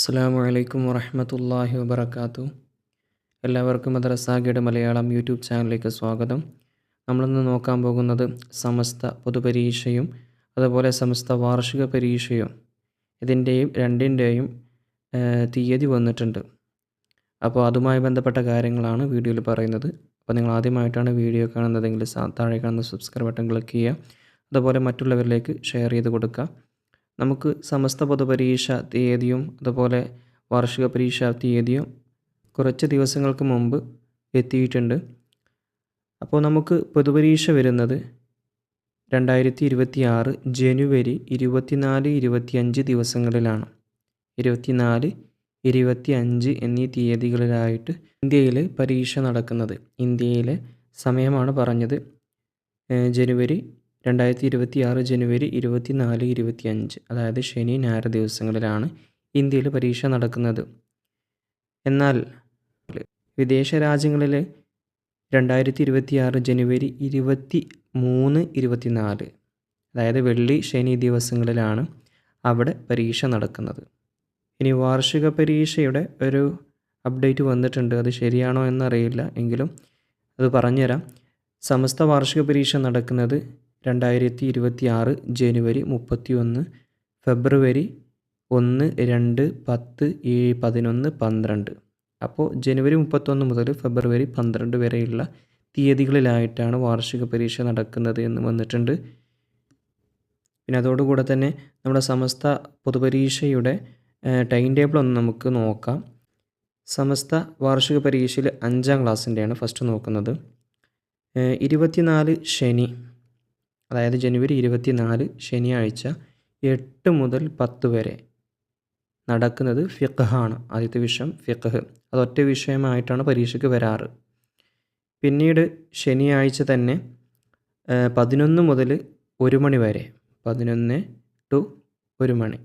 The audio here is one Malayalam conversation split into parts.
അസ്സാം വലൈക്കും വറഹമത്തല്ലാഹി വബർക്കാത്തു എല്ലാവർക്കും മദ്രസാഗയുടെ മലയാളം യൂട്യൂബ് ചാനലിലേക്ക് സ്വാഗതം. നമ്മളിന്ന് നോക്കാൻ പോകുന്നത് സമസ്ത പൊതുപരീക്ഷയും അതുപോലെ സമസ്ത വാർഷിക പരീക്ഷയും ഇതിന്റെയും രണ്ടിന്റെയും തീയതി വന്നിട്ടുണ്ട്. അപ്പോൾ അതുമായി ബന്ധപ്പെട്ട കാര്യങ്ങളാണ് വീഡിയോയിൽ പറയുന്നത്. അപ്പോൾ നിങ്ങൾ ആദ്യമായിട്ടാണ് വീഡിയോ കാണുന്നതെങ്കിൽ താഴെ കാണുന്ന സബ്സ്ക്രൈബ് ബട്ടൺ ക്ലിക്ക് ചെയ്യുക. അതുപോലെ മറ്റുള്ളവരിലേക്ക് ഷെയർ ചെയ്ത് കൊടുക്കുക. നമുക്ക് സമസ്ത പൊതുപരീക്ഷ തീയതിയും അതുപോലെ വാർഷിക പരീക്ഷ തീയതിയും കുറച്ച് ദിവസങ്ങൾക്ക് മുമ്പ് എത്തിയിട്ടുണ്ട്. അപ്പോൾ നമുക്ക് പൊതുപരീക്ഷ വരുന്നത് രണ്ടായിരത്തി ഇരുപത്തി ആറ് ജനുവരി ഇരുപത്തിനാല് ഇരുപത്തിയഞ്ച് ദിവസങ്ങളിലാണ്. ഇരുപത്തിനാല് ഇരുപത്തി അഞ്ച് എന്നീ തീയതികളിലായിട്ട് ഇന്ത്യയിൽ പരീക്ഷ നടക്കുന്നത്. ഇന്ത്യയിലെ സമയമാണ് പറഞ്ഞത് ജനുവരി രണ്ടായിരത്തി ഇരുപത്തി ആറ് ജനുവരി ഇരുപത്തി നാല് ഇരുപത്തി അഞ്ച് അതായത് ശനി ഞായർ ദിവസങ്ങളിലാണ് ഇന്ത്യയിൽ പരീക്ഷ നടക്കുന്നത്. എന്നാൽ വിദേശ രാജ്യങ്ങളിൽ രണ്ടായിരത്തി ഇരുപത്തി ആറ് ജനുവരി ഇരുപത്തി മൂന്ന് ഇരുപത്തി നാല് അതായത് വെള്ളി ശനി ദിവസങ്ങളിലാണ് അവിടെ പരീക്ഷ നടക്കുന്നത്. ഇനി വാർഷിക പരീക്ഷയുടെ ഒരു അപ്ഡേറ്റ് വന്നിട്ടുണ്ട്. അത് ശരിയാണോ എന്നറിയില്ല. എങ്കിലും അത് പറഞ്ഞുതരാം. സമസ്ത വാർഷിക പരീക്ഷ നടക്കുന്നത് രണ്ടായിരത്തി ഇരുപത്തി ആറ് ജനുവരി മുപ്പത്തി ഒന്ന് ഫെബ്രുവരി ഒന്ന് രണ്ട് പത്ത് ഏഴ് പതിനൊന്ന് പന്ത്രണ്ട്. അപ്പോൾ ജനുവരി മുപ്പത്തൊന്ന് മുതൽ ഫെബ്രുവരി പന്ത്രണ്ട് വരെയുള്ള തീയതികളിലായിട്ടാണ് വാർഷിക പരീക്ഷ നടക്കുന്നത് എന്ന് വന്നിട്ടുണ്ട്. പിന്നെ അതോടുകൂടെ തന്നെ നമ്മുടെ സമസ്ത പൊതുപരീക്ഷയുടെ ടൈം ടേബിൾ ഒന്ന് നമുക്ക് നോക്കാം. സമസ്ത വാർഷിക പരീക്ഷയിൽ അഞ്ചാം ക്ലാസ്സിന്റെയാണ് ഫസ്റ്റ് നോക്കുന്നത്. ഇരുപത്തിനാല് ശനി അതായത് ജനുവരി ഇരുപത്തിനാല് ശനിയാഴ്ച എട്ട് മുതൽ പത്ത് വരെ നടക്കുന്നത് ഫിഖാണ് ആദ്യത്തെ വിഷയം ഫിഖഹ്. അതൊറ്റ വിഷയമായിട്ടാണ് പരീക്ഷയ്ക്ക് വരാറ്. പിന്നീട് ശനിയാഴ്ച തന്നെ പതിനൊന്ന് മുതൽ ഒരു മണി വരെ പതിനൊന്ന് ടു ഒരു മണി.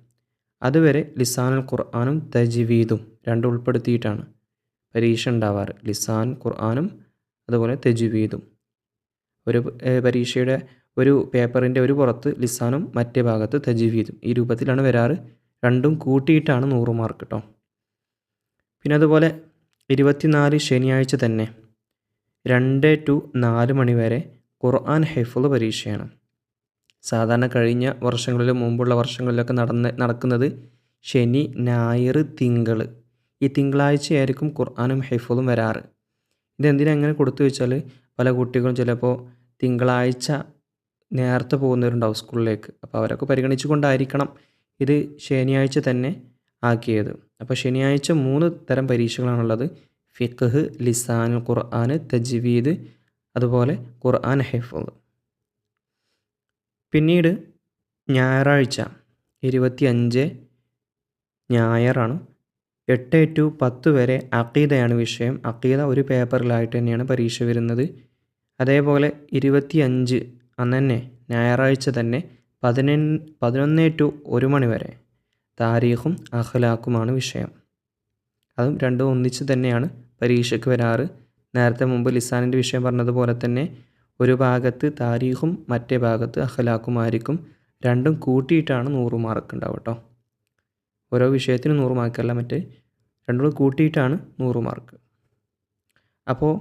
അതുവരെ ലിസാനുൽ ഖുർആാനും തജ്വീദും രണ്ടും ഉൾപ്പെടുത്തിയിട്ടാണ് പരീക്ഷ ഉണ്ടാവാറ്. ലിസാൻ ഖുർആാനും അതുപോലെ തജ്വീദും. ഒരു പരീക്ഷയുടെ ഒരു പേപ്പറിന്റെ ഒരു പുറത്ത് ലിസാനും മറ്റേ ഭാഗത്ത് തജ്വീദും. ഈ രൂപത്തിലാണ് വരാറ്. രണ്ടും കൂട്ടിയിട്ടാണ് നൂറ് മാർക്ക് കേട്ടോ പിന്നെ അതുപോലെ ഇരുപത്തിനാല് ശനിയാഴ്ച തന്നെ രണ്ട് ടു നാല് മണി വരെ ഖുർആൻ ഹെഫുൾ പരീക്ഷയാണ്. സാധാരണ കഴിഞ്ഞ വർഷങ്ങളിലും മുമ്പുള്ള വർഷങ്ങളിലൊക്കെ നടന്ന് നടക്കുന്നത് ശനി ഞായർ തിങ്കൾ ഈ തിങ്കളാഴ്ചയായിരിക്കും ഖുർആാനും ഹെഫുളും വരാറ്. ഇതെന്തിനാ അങ്ങനെ കൊടുത്തു വെച്ചാൽ പല കുട്ടികളും ചിലപ്പോൾ തിങ്കളാഴ്ച നേരത്തെ പോകുന്നവരുണ്ടാവും സ്കൂളിലേക്ക്. അപ്പോൾ അവരൊക്കെ പരിഗണിച്ചുകൊണ്ടായിരിക്കണം ഇത് ശനിയാഴ്ച തന്നെ ആക്കിയത്. അപ്പോൾ ശനിയാഴ്ച മൂന്ന് തരം പരീക്ഷകളാണുള്ളത്. ഫിഖ് ലിസാൻ ഖുർആൻ തജ്വീദ് അതുപോലെ ഖുർആൻ ഹെഫുൾ പിന്നീട് ഞായറാഴ്ച ഇരുപത്തി അഞ്ച് ഞായറാണ്. എട്ട് ടു പത്ത് വരെ അക്കീതയാണ് വിഷയം. അക്കീത ഒരു പേപ്പറിലായിട്ട് തന്നെയാണ് പരീക്ഷ വരുന്നത്. അതേപോലെ ഇരുപത്തി അഞ്ച് അന്ന് തന്നെ ഞായറാഴ്ച തന്നെ പതിനൊ പതിനൊന്ന് ടു ഒരു മണി വരെ താരീഖും അഹ്ലാക്കുമാണ് വിഷയം. അതും രണ്ടും ഒന്നിച്ച് തന്നെയാണ് പരീക്ഷയ്ക്ക് വരാറ്. നേരത്തെ മുമ്പ് ലിസാനിന്റെ വിഷയം പറഞ്ഞതുപോലെ തന്നെ ഒരു ഭാഗത്ത് താരീഖും മറ്റേ ഭാഗത്ത് അഹ്ലാക്കുമായിരിക്കും രണ്ടും കൂട്ടിയിട്ടാണ് നൂറ് മാർക്ക് ഉണ്ടാവുക കേട്ടോ ഓരോ വിഷയത്തിന് നൂറ് മാർക്കല്ല മറ്റേ. രണ്ടും കൂട്ടിയിട്ടാണ് നൂറ് മാർക്ക് അപ്പോൾ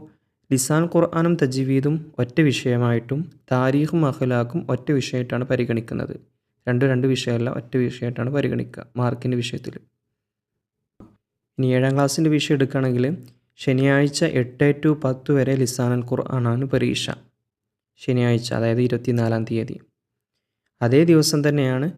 ലിസാൻ ഖുർആാനും തജ്വീദും ഒറ്റ വിഷയമായിട്ടും താരീഖും അഖലാഖും ഒറ്റ വിഷയമായിട്ടാണ് പരിഗണിക്കുന്നത്. രണ്ട് രണ്ട് വിഷയമല്ല ഒറ്റ വിഷയമായിട്ടാണ് പരിഗണിക്കുക മാർക്കിന്റെ വിഷയത്തിൽ. ഇനി ഏഴാം ക്ലാസ്സിന്റെ വിഷയം എടുക്കുകയാണെങ്കിൽ ശനിയാഴ്ച എട്ട് ടു പത്ത് വരെ ലിസാൻ അൽ ഖുർആാനാണ് പരീക്ഷ. ശനിയാഴ്ച അതായത് ഇരുപത്തിനാലാം തീയതി. അതേ ദിവസം തന്നെയാണ്